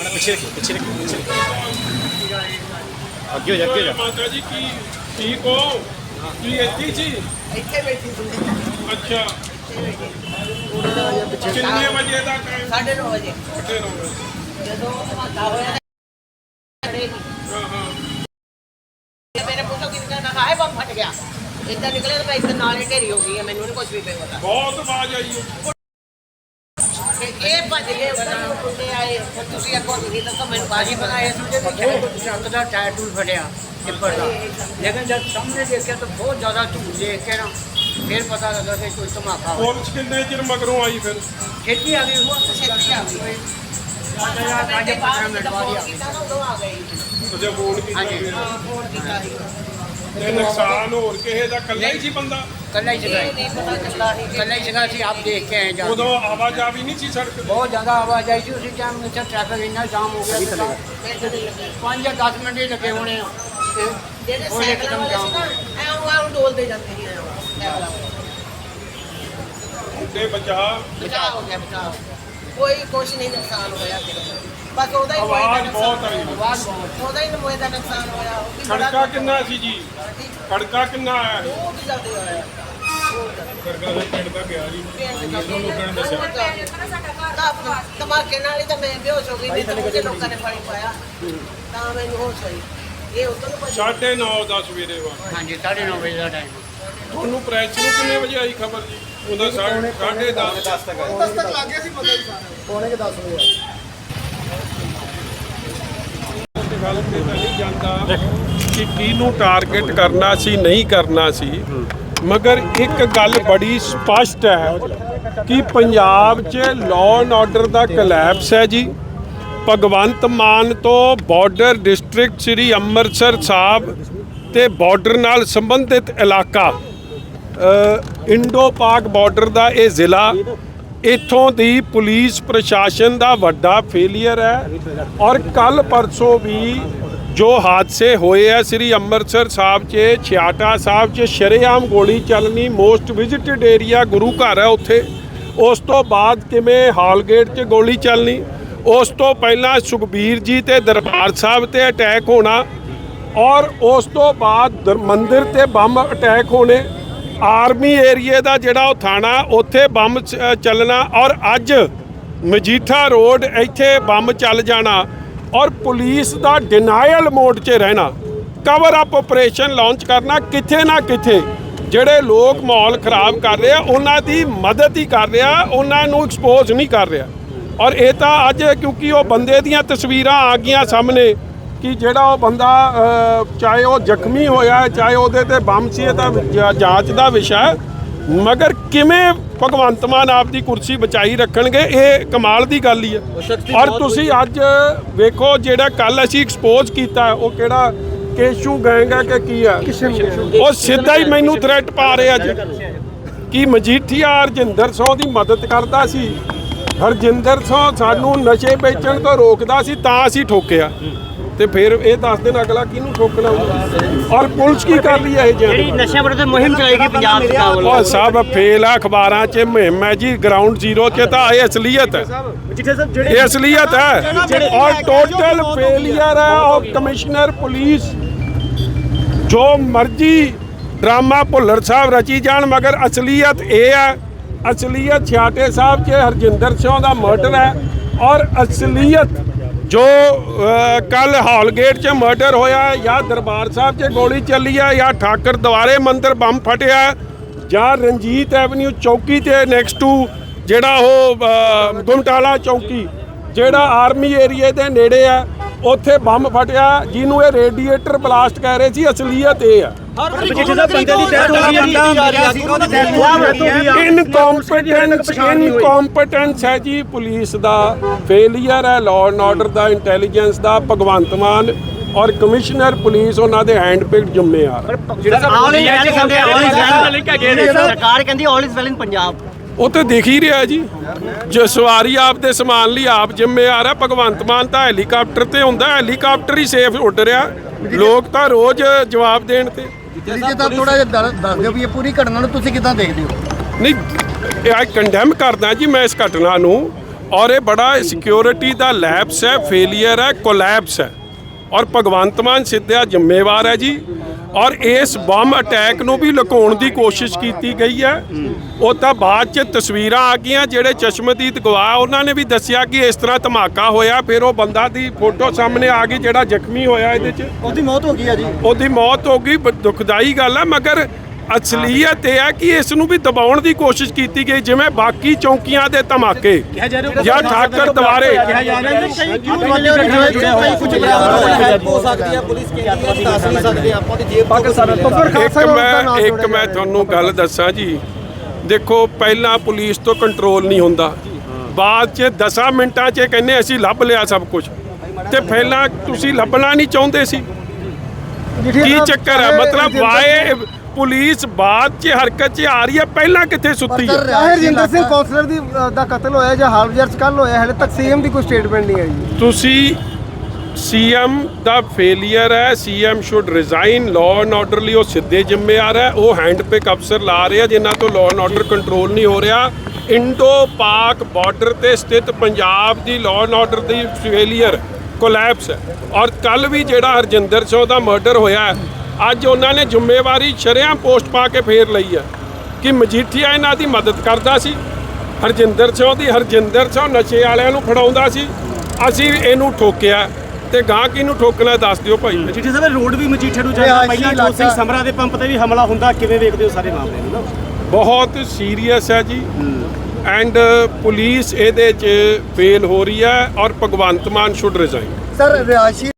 ਮਾੜਾ ਪਿੱਛੇ ਰੱਖੋ ਪਿੱਛੇ ਰੱਖੋ ਪਿੱਛੇ ਰੱਖੋ ਅੱਗੇ ਹੋ ਜਾ ਅੱਗੇ ਹੋ ਜਾ। ਮਾਤਾ ਜੀ ਕੀ ਠੀਕ ਹੋ? ਕੀ ਇੱਥੇ ਸੀ ਇੱਥੇ ਬੈਠੀ ਸੀ। ਅੱਛਾ। ਕਿੰਨੇ ਵਜੇ ਦਾ ਟਾਈਮ ਸਾਢੇ ਨੌ ਵਜੇ। ਕੱਟੇ ਰਹੋ ਜਦੋਂ ਹਮਲਾ ਹੋਇਆ ਤਾਂ ਖੜੇ ਸੀ। ਹਾਂ ਹਾਂ। ਤੇ ਮੇਰੇ ਪੁੱਤੋਂ ਕਿੰਨਾ ਨਾ ਹਾਏ ਬੰਬ ਫਟ ਗਿਆ। ਇੱਦਾਂ ਨਿਕਲੇ ਤਾਂ ਮੈਂ ਇੱਥੇ ਨਾਲੇ ਢੇਰੀ ਹੋ ਗਈ ਹੈ ਮੈਨੂੰ ਨਹੀਂ ਕੁਝ ਵੀ ਪਤਾ। ਬਹੁਤ ਆਵਾਜ਼ ਆਈ ਇਹ ਭੱਜ ਗਏ ਬਣਾ ਮੁੰਡੇ ਆਏ। ਫਿਰ ਤੁਸੀਂ ਅੱਗੋਂ ਤੁਸੀਂ ਦੱਸੋ ਮੈਨੂੰ ਬਾਜੀ ਬਣਾਏ ਸਮਝੇ ਵੀ ਕਿਹੜੇ ਕੋਈ ਸੰਤ ਦਾ ਟਾਇਰ ਟੂਲ ਫੜਿਆ ਟਿੱਪਰ ਦਾ। ਲੇਕਿਨ ਜਦ ਸਾਹਮਣੇ ਦੇਖਿਆ ਤਾਂ ਬਹੁਤ ਜ਼ਿਆਦਾ ਧੂੜ ਦੇਖ ਕੇ ਨਾ ਫਿਰ ਪਤਾ ਲੱਗਾ ਕਿ ਕੋਈ ਧਮਾਕਾ ਹੋਇਆ। ਪੁਲਿਸ ਕਿੰਨੇ ਚਿਰ ਮਗਰੋਂ ਆਈ ਫਿਰ? ਛੇਤੀ ਆ ਗਈ ਹੁਣ ਛੇਤੀ ਆ ਗਈ। ਸਾਡੇ ਪੰਜ ਮਿੰਟ ਬਾਅਦ ਆ ਗਈ। ਤੁਸੀਂ ਫੋਨ ਕੀਤਾ ਹਾਂਜੀ। ਫੋਨ ਕੀਤਾ ਸੀ। ਤੇ ਨੁਕਸਾਨ ਹੋਰ ਕਿਸੇ ਦਾ? ਕੱਲਾ ਹੀ ਸੀ ਬੰਦਾ? ਕੱਲਾ ਹੀ ਜਗ੍ਹਾ ਕੱਲਾ ਹੀ ਜਗ੍ਹਾ ਸੀ ਆਪ ਦੇਖ ਕੇ ਆਏ ਜਾ ਉਦੋਂ ਆਵਾਜਾਈ ਨਹੀਂ ਸੀ ਸੜਕ ਬਹੁਤ ਜ਼ਿਆਦਾ ਆਵਾਜਾਈ ਸੀ ਉਸੇ ਟਾਈਮ ਇੱਥੇ ਟ੍ਰੈਫਿਕ ਇੰਨਾ ਜਾਮ ਹੋ ਗਿਆ ਸੀ ਪੰਜ ਜਾਂ 10 ਮਿੰਟ ਹੀ ਲੱਗੇ ਹੋਣੇ ਆ। ਜਿਹੜੇ ਸਾਈਕਲਾਂ ਵਾਲੇ ਸੀ ਨਾ ਐਂ ਉਹ ਡੋਲਦੇ ਜਾਂਦੇ ਸੀ। ਤੇ ਬਚਾ ਬਚਾ ਹੋ ਗਿਆ ਬਚਾ ਕੋਈ ਕੁਝ ਨਹੀਂ ਨੁਕਸਾਨ ਹੋਇਆ ਕਿਤੇ ਬਸ ਉਹਦਾ ਹੀ ਆਵਾਜ਼ ਬਹੁਤ ਆਈ ਆਵਾਜ਼ ਬਹੁਤ ਉਹਦਾ ਹੀ ਨਮੋਏ ਦਾ ਨੁਕਸਾਨ ਹੋਇਆ ਉਹ ਵੀ ਬੜਾ ਖੜਕਾ ਕਿੰਨਾ ਸੀ ਜੀ ਖੜਕਾ ਕਿੰਨਾ ਆਇਆ ਉਹ ਵੀ ਜ਼ਿਆਦਾ ਹੋਇਆ ਖੜਕਾ ਦਾ ਪਿੰਡ ਦਾ ਗਿਆ ਜੀ ਮੈਨੂੰ ਲੋਕਾਂ ਨੇ ਦੱਸਿਆ ਧਮਾਕੇ ਨਾਲ ਹੀ ਤਾਂ ਮੈਂ ਬੇਹੋਸ਼ ਹੋ ਗਈ ਨਹੀਂ ਤਾਂ ਮੁਝੇ ਲੋਕਾਂ ਨੇ ਪਾਣੀ ਪਾਇਆ ਤਾਂ ਮੈਨੂੰ ਹੋਸ਼ ਹੋਈ ਇਹ ਉਦੋਂ ਨੂੰ ਪਤਾ 9:30 ਦਾ ਸਵੇਰੇ ਵਾ ਹਾਂਜੀ 9:30 ਵਜੇ ਦਾ ਟਾਈਮ ਤੁਹਾਨੂੰ ਪ੍ਰੈਸ ਨੂੰ ਕਿੰਨੇ ਵਜੇ ਆਈ ਖਬਰ ਜੀ ਉਹਦਾ 10:30 10 ਤੱਕ ਆਇਆ 10 ਤੱਕ ਲੱਗ ਗਿਆ ਸੀ ਪਤਾ ਹੀ ਸਾਰਾ ਪੌਣੇ 10 ਵਜੇ ਗੱਲ ਤੇ ਤਾਂ ਨਹੀਂ ਜਾਂਦਾ ਕਿ ਕਿਹਨੂੰ ਟਾਰਗੇਟ ਕਰਨਾ ਸੀ, ਨਹੀਂ ਕਰਨਾ ਸੀ। ਮਗਰ ਇੱਕ ਗੱਲ ਬੜੀ ਸਪਸ਼ਟ ਹੈ ਕਿ ਪੰਜਾਬ 'ਚ ਲਾਅ ਐਂਡ ਆਰਡਰ ਦਾ ਕਲੈਪਸ ਹੈ ਜੀ। ਭਗਵੰਤ ਮਾਨ ਤੋਂ ਬਾਰਡਰ ਡਿਸਟ੍ਰਿਕਟ ਸ੍ਰੀ ਅੰਮ੍ਰਿਤਸਰ ਸਾਹਿਬ ਤੇ ਬਾਰਡਰ ਨਾਲ ਸੰਬੰਧਿਤ ਇਲਾਕਾ ਇੰਡੋ ਪਾਕ ਬਾਰਡਰ ਦਾ ਇਹ ਜ਼ਿਲ੍ਹਾ ਇੱਥੋਂ ਦੀ ਪੁਲਿਸ ਪ੍ਰਸ਼ਾਸਨ ਦਾ ਵੱਡਾ ਫੇਲਿਅਰ ਹੈ ਔਰ ਕੱਲ ਪਰਸੋਂ ਵੀ ਜੋ ਹਾਦਸੇ ਹੋਏ ਆ, ਸ੍ਰੀ ਅੰਮ੍ਰਿਤਸਰ ਸਾਹਿਬ 'ਚ, ਛਿਆਟਾ ਸਾਹਿਬ 'ਚ, ਸ਼ਰੇਆਮ ਗੋਲੀ ਚੱਲਣੀ ਮੋਸਟ ਵਿਜ਼ਿਟਡ ਏਰੀਆ ਗੁਰੂ ਘਰ ਹੈ ਉੱਥੇ। ਉਸ ਤੋਂ ਬਾਅਦ ਕਿਵੇਂ ਹਾਲਗੇਟ 'ਚ ਗੋਲੀ ਚੱਲਣੀ? ਉਸ ਤੋਂ ਪਹਿਲਾਂ ਸੁਖਬੀਰ ਜੀ ਤੇ ਦਰਬਾਰ ਸਾਹਿਬ ਤੇ ਅਟੈਕ ਹੋਣਾ ਔਰ ਉਸ ਤੋਂ ਬਾਅਦ ਦਰ- ਮੰਦਿਰ ਤੇ ਬੰਬ ਅਟੈਕ ਹੋਣੇ। ਆਰਮੀ ਏਰੀਏ ਦਾ ਜਿਹੜਾ ਉਹ ਥਾਣਾ, ਉੱਥੇ ਬੰਬ ਚੱਲਣਾ ਔਰ ਅੱਜ ਮਜੀਠਾ ਰੋਡ ਇੱਥੇ ਬੰਬ ਚੱਲ ਜਾਣਾ ਔਰ ਪੁਲਿਸ ਦਾ ਡਿਨਾਇਲ ਮੋਡ 'ਚ ਰਹਿਣਾ। ਕਵਰ ਅਪ ਆਪਰੇਸ਼ਨ ਲਾਂਚ ਕਰਨਾ ਕਿੱਥੇ ਨਾ ਕਿੱਥੇ। ਜਿਹੜੇ ਲੋਕ ਮਾਹੌਲ ਖਰਾਬ ਕਰ ਰਹੇ ਆ, ਉਹਨਾਂ ਦੀ ਮਦਦ ਹੀ ਕਰ ਰਿਹਾ, ਉਹਨਾਂ ਨੂੰ ਐਕਸਪੋਜ਼ ਨਹੀਂ ਕਰ ਰਿਹਾ। ਔਰ ਇਹ ਤਾਂ ਅੱਜ ਕਿਉਂਕਿ ਉਹ ਬੰਦੇ ਦੀਆਂ ਤਸਵੀਰਾਂ ਆ ਗਈਆਂ ਸਾਹਮਣੇ। ਕਿ ਜਿਹੜਾ ਉਹ ਬੰਦਾ ਚਾਹੇ ਉਹ ਜ਼ਖਮੀ ਹੋਇਆ ਹੈ, ਚਾਹੇ ਉਹਦੇ ਤੇ ਬੰਮ ਸੀ ਇਹ ਤਾਂ ਜਾਂਚ ਦਾ ਵਿਸ਼ਾ ਹੈ। ਮਗਰ ਕਿਵੇਂ ਭਗਵੰਤ ਮਾਨ ਆਪਦੀ ਕੁਰਸੀ ਬਚਾਈ ਰੱਖਣਗੇ ਇਹ ਕਮਾਲ ਦੀ ਗੱਲ ਹੀ ਹੈ। ਔਰ ਤੁਸੀਂ ਅੱਜ ਵੇਖੋ ਜਿਹੜਾ ਕੱਲ ਅਸੀਂ ਐਕਸਪੋਜ਼ ਕੀਤਾ ਉਹ ਕਿਹੜਾ ਕੇਸ਼ੂ ਗੈਂਗ ਹੈ ਕਿ ਕੀ ਹੈ? ਉਹ ਸਿੱਧਾ ਹੀ ਮੈਨੂੰ ਥ੍ਰੈਟ ਪਾ ਰਿਹਾ ਜੀ। ਕਿ ਮਜੀਠੀਆ ਹਰਜਿੰਦਰ ਸਿੰਘ ਦੀ ਮਦਦ ਕਰਦਾ ਸੀ। ਹਰਜਿੰਦਰ ਸਿੰਘ ਸਾਨੂੰ ਨਸ਼ੇ ਵੇਚਣ ਤੋਂ ਰੋਕਦਾ ਸੀ ਤਾਂ ਅਸੀਂ ਠੋਕਿਆ। ਤੇ ਫਿਰ ਇਹ ਦੱਸ ਦਿਨ ਅਗਲਾ ਕਿਹਨੂੰ ਠੋਕਣਾ ਹੋਊਗਾ? ਔਰ ਪੁਲਿਸ ਕੀ ਕਰ ਰਹੀ ਹੈ ਇਹ ਜਿਹੜੀ ਜੀ ਨਸ਼ਿਆਂ ਵਿਰੁੱਧ ਮੁਹਿੰਮ ਚਲਾਏਗੀ ਪੰਜਾਬ ਸਰਕਾਰ ਵੱਲੋਂ। ਉਹ ਸਭ ਫੇਲ ਆ ਅਖਬਾਰਾਂ 'ਚ ਮੁਹਿੰਮ ਹੈ ਜੀ ਗਰਾਊਂਡ ਜ਼ੀਰੋ 'ਚ ਤਾਂ ਇਹ ਅਸਲੀਅਤ ਹੈ। ਜਿੱਥੇ ਸਭ ਜਿਹੜੇ ਇਹ ਅਸਲੀਅਤ ਹੈ। ਔਰ ਟੋਟਲ ਫੇਲਿਅਰ ਹੈ ਆਫ ਕਮਿਸ਼ਨਰ ਪੁਲਿਸ ਜੋ ਮਰਜ਼ੀ ਡਰਾਮਾ ਭੁੱਲਰ ਸਾਹਿਬ ਰਚੀ ਜਾਣ ਮਗਰ ਅਸਲੀਅਤ ਇਹ ਹੈ ਅਸਲੀਅਤ ਛਿਆਟੇ ਸਾਹਿਬ 'ਚ ਹਰਜਿੰਦਰ ਸਿੰਘ ਦਾ ਮਰਡਰ ਹੈ ਔਰ ਅਸਲੀਅਤ ਜੋ ਕੱਲ ਹਾਲਗੇਟ 'ਚ ਮਰਡਰ ਹੋਇਆ ਜਾਂ ਦਰਬਾਰ ਸਾਹਿਬ 'ਚ ਗੋਲੀ ਚੱਲੀ ਹੈ ਜਾਂ ਠਾਕਰ ਦੁਆਰੇ ਮੰਦਿਰ ਬੰਬ ਫਟਿਆ ਜਾਂ ਰਣਜੀਤ ਐਵਨਿਊ ਚੌਕੀ ਤੇ ਨੈਕਸਟ ਟੂ ਜਿਹੜਾ ਉਹ ਅ, ਗੁਮਟਾਲਾ ਚੌਕੀ ਜਿਹੜਾ ਆਰਮੀ ਏਰੀਏ ਦੇ ਨੇੜੇ ਆ ਉੱਥੇ ਬੰਬ ਫਟਿਆ ਜਿਹਨੂੰ ਇਹ ਰੇਡੀਏਟਰ ਬਲਾਸਟ ਕਹਿ ਰਹੇ ਸੀ ਅਸਲੀਅਤ ਇਹ ਆ। ਜਿੱਥੇ ਸਭ ਬੰਦੇ ਦੀ ਡੈਥ ਹੋ ਗਈ ਹੈ ਜੀ ਉਹਦੀ ਡੈਥ ਹੋ ਗਈ ਹੈ ਇਨਕੰਪੀਟੈਂਸ ਇਨਕੰਪੀਟੈਂਸ ਹੈ ਜੀ ਪੁਲਿਸ ਦਾ। ਫੇਲਿਅਰ ਹੈ ਲਾਅ ਐਂਡ ਆਰਡਰ ਦਾ ਇੰਟੈਲੀਜੈਂਸ ਦਾ ਭਗਵੰਤ ਮਾਨ ਔਰ ਕਮਿਸ਼ਨਰ ਪੁਲਿਸ ਉਹਨਾਂ ਦੇ ਹੈਂਡ ਪਿਕਡ ਜ਼ਿੰਮੇਵਾਰ ਸਰਕਾਰ ਕਹਿੰਦੀ all is well in Punjab. ਉਹ ਤੇ ਦਿਖ ਹੀ ਰਿਹਾ ਜੀ। ਜੋ ਸਵਾਰੀ ਆਪ ਦੇ ਸਮਾਨ ਲਈ ਆਪ ਜ਼ਿੰਮੇਵਾਰ ਹੈ ਭਗਵੰਤ ਮਾਨ ਤਾਂ ਹੈਲੀਕਾਪਟਰ ਤੇ ਹੁੰਦਾ ਹੈਲੀਕਾਪਟਰ ਹੀ ਸੇਫ ਉੱਡ ਰਿਹਾ। ਲੋਕ ਤਾਂ ਰੋਜ਼ ਜਵਾਬ ਦੇਣ ਤੇ। ਜੀ ਤਾਂ ਥੋੜਾ ਜਿਹਾ ਦੱਸ ਦੱਸ ਦਿਓ ਵੀ ਇਹ ਪੂਰੀ ਘਟਨਾ ਨੂੰ ਤੁਸੀਂ ਕਿਦਾਂ ਦੇਖਦੇ ਹੋ? ਨਹੀਂ ਇਹ ਕੰਡੈਮ ਕਰਦਾ ਜੀ ਮੈਂ ਇਸ ਘਟਨਾ ਨੂੰ ਔਰ ਇਹ ਬੜਾ ਸਿਕਿਉਰਿਟੀ ਦਾ ਲੈਪਸ ਹੈ ਫੇਲਿਅਰ ਹੈ ਕੋਲੈਪਸ ਹੈ। ਔਰ ਭਗਵੰਤ ਮਾਨ ਸਿੱਧਾ ਜ਼ਿੰਮੇਵਾਰ ਹੈ ਜੀ। ਔਰ ਇਸ ਬੰਬ ਅਟੈਕ ਨੂੰ ਵੀ ਲੁਕਾਉਣ ਦੀ ਕੋਸ਼ਿਸ਼ ਕੀਤੀ ਗਈ ਹੈ। ਉਹ ਤਾਂ ਬਾਅਦ ਚ ਤਸਵੀਰਾਂ ਆ ਗਈਆਂ ਜਿਹੜੇ ਚਸ਼ਮਦੀਦ ਗਵਾਹ ਉਹਨਾਂ ਨੇ ਵੀ ਦੱਸਿਆ ਕਿ ਇਸ ਤਰ੍ਹਾਂ ਧਮਾਕਾ ਹੋਇਆ। ਫਿਰ ਉਹ ਬੰਦਾ ਦੀ ਫੋਟੋ ਸਾਹਮਣੇ ਆ ਗਈ ਜਿਹੜਾ ਜ਼ਖਮੀ ਹੋਇਆ ਇਹਦੇ ਚ। ਉਹਦੀ ਮੌਤ ਹੋ ਗਈ ਆ ਜੀ। ਉਹਦੀ ਮੌਤ ਹੋ ਗਈ ਦੁਖਦਾਈ ਗੱਲ ਹੈ ਮਗਰ ਅਸਲੀਅਤ ਇਹ ਹੈ ਕਿ ਇਸ ਨੂੰ ਵੀ ਦਬਾਉਣ ਦੀ ਕੋਸ਼ਿਸ਼ ਕੀਤੀ ਗਈ ਜਿਵੇਂ ਬਾਕੀ ਚੌਂਕੀਆਂ ਦੇ ਧਮਾਕੇ। ਜਾਂ ਠਾਕਰ ਦੁਆਰੇ। ਹੋ ਸਕਦੀ ਹੈ ਪੁਲਿਸ ਕਹਿੰਦੀ ਹੈ ਦੱਸ ਨਹੀਂ ਸਕਦੇ ਆਪਾਂ ਤੇ ਜੇਬ ਪਾਕਿਸਤਾਨ ਤੋਂ ਇੱਕ ਮੈਂ ਇੱਕ ਮੈਂ ਤੁਹਾਨੂੰ ਗੱਲ ਦੱਸਾਂ ਜੀ। ਦੇਖੋ ਪਹਿਲਾਂ ਪੁਲਿਸ ਤੋਂ ਕੰਟਰੋਲ ਨਹੀਂ ਹੁੰਦਾ। ਬਾਅਦ 'ਚ 10 ਮਿੰਟਾਂ 'ਚ ਕਹਿੰਦੇ ਅਸੀਂ ਲੱਭ ਲਿਆ ਸਭ ਕੁਝ ਤੇ ਪਹਿਲਾਂ ਤੁਸੀਂ ਲੱਭਣਾ ਨਹੀਂ ਚਾਹੁੰਦੇ ਸੀ। ਕੀ ਚੱਕਰ ਹੈ ਮਤਲਬ ਵਾਏ ਪੁਲਿਸ ਬਾਅਦ 'ਚ ਹਰਕਤ 'ਚ ਆ ਰਹੀ ਹੈ ਪਹਿਲਾਂ ਕਿੱਥੇ ਸੁੱਤੀ ਹੈ? ਹਰਜਿੰਦਰ ਸਿੰਘ ਕੌਂਸਲਰ ਦੀ ਦਾ ਕਤਲ ਹੋਇਆ ਜਾਂ ਹਾਲ ਬਾਜ਼ਾਰ ਚ ਕੱਲ ਹੋਇਆ ਹਲੇ ਤੱਕ ਸੀਐਮ ਦੀ ਕੋਈ ਸਟੇਟਮੈਂਟ ਨਹੀਂ ਆਈ। ਤੁਸੀਂ ਸੀਐਮ ਦਾ ਫੇਲਿਅਰ ਹੈ CM should resign law and order ਲਈ ਉਹ ਸਿੱਧੇ ਜ਼ਿੰਮੇਵਾਰ ਹੈ ਉਹ ਹੈਂਡ ਪਿਕ ਅਫਸਰ ਲਾ ਰਹੇ ਆ ਜਿਨ੍ਹਾਂ ਤੋਂ ਲਾਅ ਐਂਡ ਆਰਡਰ ਕੰਟਰੋਲ ਨਹੀਂ ਹੋ ਰਿਹਾ। ਇੰਡੋ ਪਾਕ ਬਾਰਡਰ ਤੇ ਸਥਿਤ ਪੰਜਾਬ ਦੀ ਲਾਅ ਐਂਡ ਆਰਡਰ ਦੀ ਫੇਲਿਅਰ ਕੋਲੈਪਸ ਹੈ। ਔਰ ਕੱਲ ਵੀ ਜਿਹੜਾ ਹਰਜਿੰਦਰ ਸਿੰਘ ਦਾ ਮਰਡਰ ਹੋਇਆ ਹੈ, ਅੱਜ ਉਹਨਾਂ ਨੇ ਜ਼ਿੰਮੇਵਾਰੀ ਸ਼ਰੇਆਮ ਪੋਸਟ ਪਾ ਕੇ ਫੇਰ ਲਈ ਹੈ ਕਿ ਮਜੀਠੀਆ ਇਹਨਾਂ ਦੀ ਮਦਦ ਕਰਦਾ ਸੀ ਹਰਜਿੰਦਰ ਸਿੰਘ ਦੀ ਹਰਜਿੰਦਰ ਸਿੰਘ ਨਸ਼ੇ ਵਾਲਿਆਂ ਨੂੰ ਫੜਾਉਂਦਾ ਸੀ ਅਸੀਂ ਇਹਨੂੰ ਠੋਕਿਆ ਤੇ ਗਾਂ ਕਿਹਨੂੰ ਠੋਕਣਾ ਦੱਸ ਦਿਓ ਭਾਈ। ਮਜੀਠੇ ਸਾਹਿਬ ਰੋਡ ਵੀ ਮਜੀਠੇ ਨੂੰ ਜਾਂਦਾ ਪਹਿਲਾਂ ਜੋਤ ਸਿੰਘ ਸਮਰਾ ਦੇ ਪੰਪ ਤੇ ਵੀ ਹਮਲਾ ਹੁੰਦਾ ਕਿਵੇਂ ਵੇਖਦੇ ਹੋ ਸਾਰੇ ਮਾਮਲੇ ਨੂੰ ਬਹੁਤ ਸੀਰੀਅਸ ਹੈ ਜੀ। ਐਂਡ ਪੁਲਿਸ ਇਹਦੇ 'ਚ ਫੇਲ ਹੋ ਰਹੀ ਹੈ ਔਰ Bhagwant Mann should resign sir ਰਿਹਾਇਸ਼ੀ